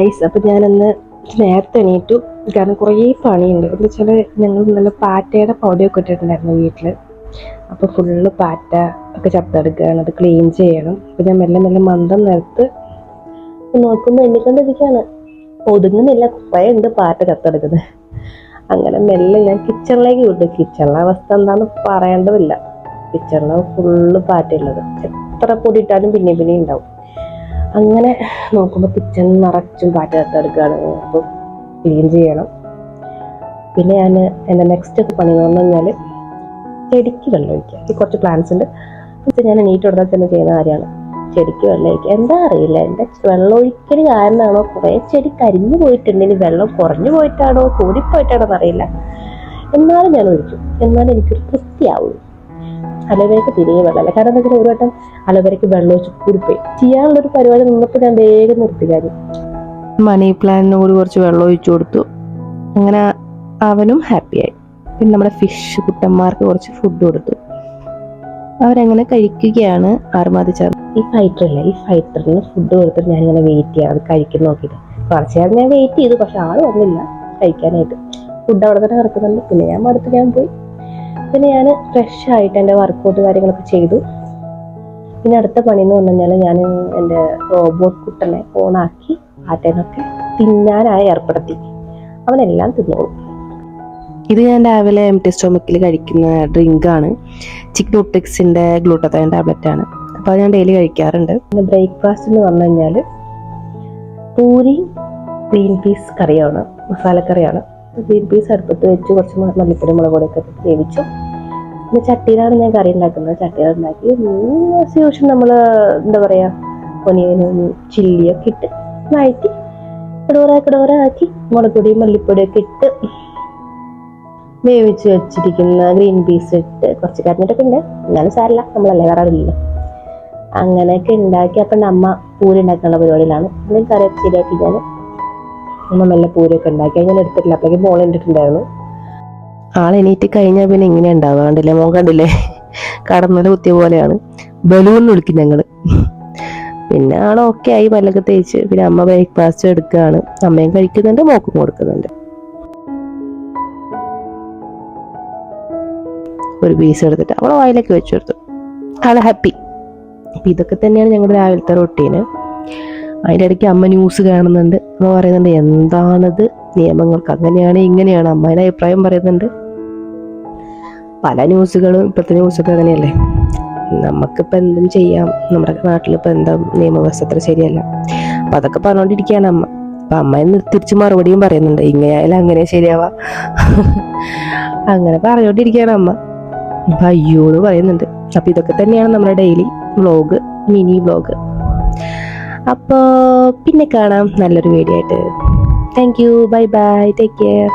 Guys അപ്പം ഞാനന്ന് നേരത്തെ എണീറ്റു. കാരണം കുറേ പണിയുണ്ട്. എന്ന് വെച്ചാൽ ഞങ്ങൾ നല്ല പാറ്റയുടെ പൊടിയൊക്കെ ഇട്ടിട്ടുണ്ടായിരുന്നു വീട്ടിൽ അപ്പോൾ ഫുള്ള് പാറ്റ ഒക്കെ ചത്തെടുക്കുകയാണ്. അത് ക്ലീൻ ചെയ്യണം. അപ്പോൾ ഞാൻ മെല്ലെ മെല്ലെ മന്ദം നിരത്ത് നോക്കുമ്പോൾ എണ്ണിക്കൊണ്ടിരിക്കുകയാണ്. ഒതുങ്ങുന്നില്ല. കുറേ ഉണ്ട് പാറ്റ ചത്തെടുക്കുന്നത്. അങ്ങനെ മെല്ലെ ഞാൻ കിച്ചണിലേക്ക് വിട്ടു. കിച്ചണിലെ അവസ്ഥ എന്താണെന്ന് പറയേണ്ടതില്ല. കിച്ചണിൽ ഫുള്ള് പാറ്റയുള്ളത് എത്ര പൊടി ഇട്ടാലും പിന്നെ പിന്നെ ഉണ്ടാവും. അങ്ങനെ നോക്കുമ്പോൾ കിച്ചൺ നിറച്ചും പാറ്റ എടുക്കുകയാണ് അപ്പോൾ ക്ലീൻ ചെയ്യണം. പിന്നെ ഞാൻ എന്റെ നെക്സ്റ്റ് ഒക്കെ പണി എന്ന് പറഞ്ഞു കഴിഞ്ഞാൽ ചെടിക്ക് വെള്ളം ഒഴിക്കുക. ഈ കുറച്ച് പ്ലാന്റ്സ് ഉണ്ട്. അപ്പോൾ ഞാൻ നീറ്റ് കൊടുത്താൽ തന്നെ ചെയ്യുന്ന കാര്യമാണ്. ചെടിക്ക് വെള്ളം ഒഴിക്കുക. എന്താ അറിയില്ല. എന്റെ വെള്ളം ഒഴിക്കൽ കാരണമാണോ കുറേ ചെടി കരിഞ്ഞു പോയിട്ടുണ്ട്. ഇനി വെള്ളം കുറഞ്ഞു പോയിട്ടാണോ? കൂടിപ്പോയിട്ടാണോ എന്നറിയില്ല എന്നാലും ഞാൻ ഒഴിക്കും. എന്നാലും എനിക്കൊരു തൃപ്തിയാവുള്ളൂ. അലോവേരയ്ക്ക് തിരികെ വെള്ളമല്ല കാരണം എന്താ വെച്ചാൽ ഒരു വട്ടം അലോവേരയ്ക്ക് വെള്ളം ഒഴിച്ച് കൂടിപ്പോയി. ചെയ്യാനുള്ളൊരു പരിപാടി നിന്നപ്പോൾ ഞാൻ വേഗം നിർത്തി കാര്യം. മണി പ്ലാന്റിന് കൂടി കുറച്ച് വെള്ളം ഒഴിച്ചു കൊടുത്തു. അങ്ങനെ അവനും ഹാപ്പിയായി പിന്നെ നമ്മുടെ ഫിഷ് കുട്ടന്മാർക്ക് കുറച്ച് ഫുഡ് കൊടുത്തു. അവരങ്ങനെ കഴിക്കുകയാണ് ആറുമാതി ചേർന്ന് ഈ ഫൈറ്റർ അല്ല? ഈ ഫൈറ്ററിന് ഫുഡ് കൊടുത്തിട്ട് ഞാനിങ്ങനെ വെയിറ്റ് ചെയ്യാം. അത് കഴിക്കുന്ന നോക്കിയിട്ട്. കുറച്ച് നേരം ഞാൻ വെയിറ്റ് ചെയ്തു. പക്ഷെ ആൾ വന്നില്ല കഴിക്കാനായിട്ട്. ഫുഡ് അവിടെ തന്നെ കിടക്കുന്നുണ്ട് പിന്നെ ഞാൻ അടുത്ത് ഞാൻ പോയി. പിന്നെ ഞാൻ ഫ്രഷ് ആയിട്ട് എന്റെ വർക്കൗട്ട് കാര്യങ്ങളൊക്കെ ചെയ്തു. പിന്നെ അടുത്ത പണി എന്ന് പറഞ്ഞു കഴിഞ്ഞാൽ ഞാൻ എന്റെ റോബോട്ട് കുട്ടനെ ഓണാക്കി ആറ്റനൊക്കെ തിന്നാനായി ഏർപ്പെടുത്തി. അവനെല്ലാം തിന്നോളും. ഇത് ഞാൻ രാവിലെ എം ടി സ്റ്റോമക്കിൽ കഴിക്കുന്ന ഡ്രിങ്കാണ് ചിക്നോട്ടിക്സിന്റെ ഗ്ലൂട്ടത്തൈൻ ടാബ്ലറ്റ് ആണ്. അപ്പോൾ അത് ഞാൻ ഡെയിലി കഴിക്കാറുണ്ട്. പിന്നെ ബ്രേക്ക്ഫാസ്റ്റ് എന്ന് പറഞ്ഞു കഴിഞ്ഞാൽ പൂരി ഗ്രീൻ പീസ് കറിയാണ് മസാലക്കറിയാണ്. ഗ്രീൻ പീസ് അടുപ്പത്ത് വെച്ച് കുറച്ച് മല്ലിപ്പൊടി മുളക് പൊടിയൊക്കെ ഇട്ട് വേവിച്ചു. പിന്നെ ചട്ടിയിലാണ് ഞാൻ കറി ഉണ്ടാക്കുന്നത്. ചട്ടിയിൽ ഉണ്ടാക്കി യൂഷ്വൽ നമ്മൾ എന്താ പറയുക ഒനിയനും ചില്ലിയൊക്കെ ഇട്ട് വഴറ്റി കിടോറ കിടോറ ആക്കി മുളക് പൊടിയും മല്ലിപ്പൊടിയൊക്കെ ഇട്ട് വേവിച്ച് വെച്ചിരിക്കുന്ന ഗ്രീൻ പീസ് ഇട്ട് കുറച്ച് കരഞ്ഞിട്ടൊക്കെ ഉണ്ട്. എന്നാലും സാരില്ല നമ്മളല്ലേ കറാറില്ല അങ്ങനെയൊക്കെ ഉണ്ടാക്കി അപ്പം അമ്മ പൂരി ഉണ്ടാക്കാനുള്ള പരിപാടിയിലാണ്. എന്തെങ്കിലും കറിയൊക്കെ ശരിയാക്കി ഞാൻ അമ്മ നല്ല പൂരൊക്കെ ഉണ്ടാക്കി. ഞാൻ എടുത്തിട്ടില്ല. അപ്പോഴേക്കും മോൾ ഇട്ടിട്ടുണ്ടായിരുന്നു ആൾ എണീറ്റ് കഴിഞ്ഞാൽ പിന്നെ ഇങ്ങനെ ഉണ്ടാവുക. കണ്ടില്ലേ? മോൻ കണ്ടില്ലേ? കടന്നല കുത്തിയ പോലെയാണ്. ബലൂൺ വിളിക്കും ഞങ്ങൾ പിന്നെ ആൾ ഓക്കെ ആയി. പല്ലൊക്കെ തേച്ച്. പിന്നെ അമ്മ ബ്രേക്ക്ഫാസ്റ്റ് എടുക്കുകയാണ് അമ്മയും കഴിക്കുന്നുണ്ട് മോക്കും കൊടുക്കുന്നുണ്ട്. ഒരു പീസ് എടുത്തിട്ട്. അവളെ വായിലേക്ക് വെച്ചു കൊടുത്തു. ആൾ ഹാപ്പി അപ്പൊ ഇതൊക്കെ തന്നെയാണ് ഞങ്ങളുടെ രാവിലത്തെ റൊട്ടീന് അതിന്റെ ഇടയ്ക്ക് അമ്മ ന്യൂസ് കാണുന്നുണ്ട്. അമ്മ പറയുന്നുണ്ട് എന്താണത്? നിയമങ്ങൾക്ക് അങ്ങനെയാണ് ഇങ്ങനെയാണ്. അമ്മയുടെ അഭിപ്രായം പറയുന്നുണ്ട്. പല ന്യൂസുകളും ഇപ്പോഴത്തെ ന്യൂസൊക്കെ അങ്ങനെയല്ലേ? നമുക്കിപ്പോൾ എന്തും ചെയ്യാം. നമ്മുടെ നാട്ടിലിപ്പോൾ എന്താ നിയമവ്യവസ്ഥ അത്ര ശരിയല്ല. അപ്പം അതൊക്കെ പറഞ്ഞുകൊണ്ടിരിക്കുകയാണ് അമ്മ. അപ്പം അമ്മ തിരിച്ച് മറുപടിയും പറയുന്നുണ്ട്. ഇങ്ങനെയായാലും അങ്ങനെ ശരിയാവാ. അങ്ങനെ പറഞ്ഞുകൊണ്ടിരിക്കുകയാണ് അമ്മ. അപ്പം അയ്യോ എന്ന് പറയുന്നുണ്ട്. അപ്പം ഇതൊക്കെ തന്നെയാണ് നമ്മുടെ ഡെയിലി വ്ളോഗ് മിനി വ്ളോഗ് അപ്പോൾ പിന്നെ കാണാം. നല്ലൊരു വീഡിയോ ആയിട്ട്. Thank you bye bye take care